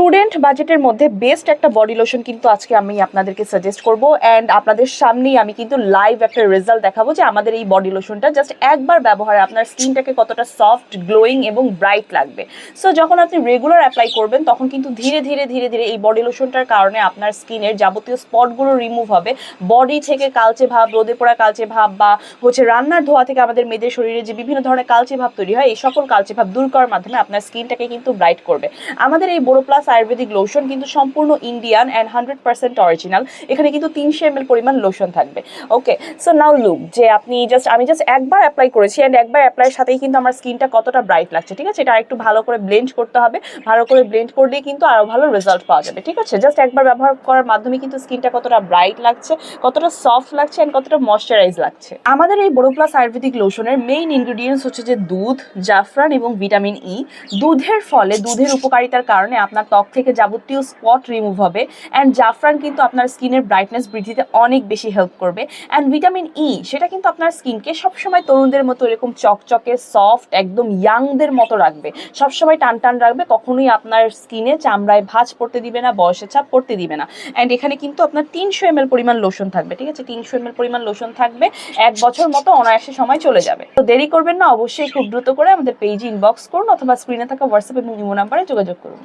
Student বাজেটের মধ্যে best একটা বডি লোশন কিন্তু আজকে আমি আপনাদেরকে সাজেস্ট করব। অ্যান্ড আপনাদের সামনেই আমি কিন্তু লাইভ একটা রেজাল্ট দেখাবো যে আমাদের এই বডি লোশনটা জাস্ট একবার ব্যবহারে আপনার স্কিনটাকে কতটা সফট গ্লোয়িং এবং ব্রাইট লাগবে। সো যখন আপনি রেগুলার অ্যাপ্লাই করবেন, তখন কিন্তু ধীরে ধীরে ধীরে ধীরে এই বডি লোশনটার কারণে আপনার স্কিনের যাবতীয় স্পটগুলো রিমুভ হবে। বডি থেকে কালচে ভাব, রোদে পোড়া কালচে ভাব বা হচ্ছে রান্নার ধোয়া থেকে আমাদের মেয়েদের শরীরে যে বিভিন্ন ধরনের কালচে ভাব তৈরি হয়, এই সকল কালচে ভাব দূর করার মাধ্যমে আপনার স্কিনটাকে কিন্তু ব্রাইট করবে। আমাদের এই বোরো প্লাস আয়ুর্বেদিক লোশন কিন্তু সম্পূর্ণ Indian and hundred percent original এখানে কিন্তু তিনশো এম পরিমাণ লোশন থাকবে। ওকে সো নাও লুক যে আপনি জাস্ট আমি জাস্ট একবার অ্যাপ্লাই করেছি অ্যান্ড একবার অ্যাপ্লাইয়ের সাথেই কিন্তু আমার স্কিনটা কতটা ব্রাইট লাগছে, ঠিক আছে? এটা একটু ভালো করে ব্লেন্ড করতে হবে। ভালো করে ব্লেন্ড করলেই কিন্তু আরও ভালো রেজাল্ট পাওয়া যাবে, ঠিক আছে? জাস্ট একবার ব্যবহার করার মাধ্যমে কিন্তু স্কিনটা কতটা ব্রাইট লাগছে, কতটা সফট লাগছে অ্যান্ড কতটা ময়শ্চারাইজ লাগছে। আমাদের এই বোরো প্লাস আয়ুর্বেদিক লোশনের মেইন ইনগ্রিডিয়েন্টস হচ্ছে যে দুধ, জাফরান এবং ভিটামিন ই দুধের ফলে, দুধের উপকারিতার কারণে আপনার ত্বক থেকে যাবতীয় স্পট রিমুভ হবে। অ্যান্ড জাফরান কিন্তু আপনার স্কিনের ব্রাইটনেস বৃদ্ধিতে অনেক বেশি হেল্প করবে। অ্যান্ড ভিটামিন ই সেটা কিন্তু আপনার স্কিনকে সবসময় তরুণদের মতো এরকম চকচকে সফট একদম ইয়াংদের মতো রাখবে। সবসময় টান টান রাখবে, কখনোই আপনার স্কিনে চামড়ায় ভাঁজ পড়তে দিবে না বয়সের চাপ পড়তে দিবে না। অ্যান্ড এখানে কিন্তু আপনার তিনশো এম পরিমাণ লোশন থাকবে, ঠিক আছে? তিনশো এম পরিমাণ লোশন থাকবে, এক বছর মতো অনায়াসে সময় চলে যাবে। তো দেরি করবেন না, অবশ্যই খুব দ্রুত করে আমাদের পেজে ইনবক্স করুন অথবা স্ক্রিনে থাকা হোয়াটসঅ্যাপ এবং ইমো নাম্বারে যোগাযোগ করুন।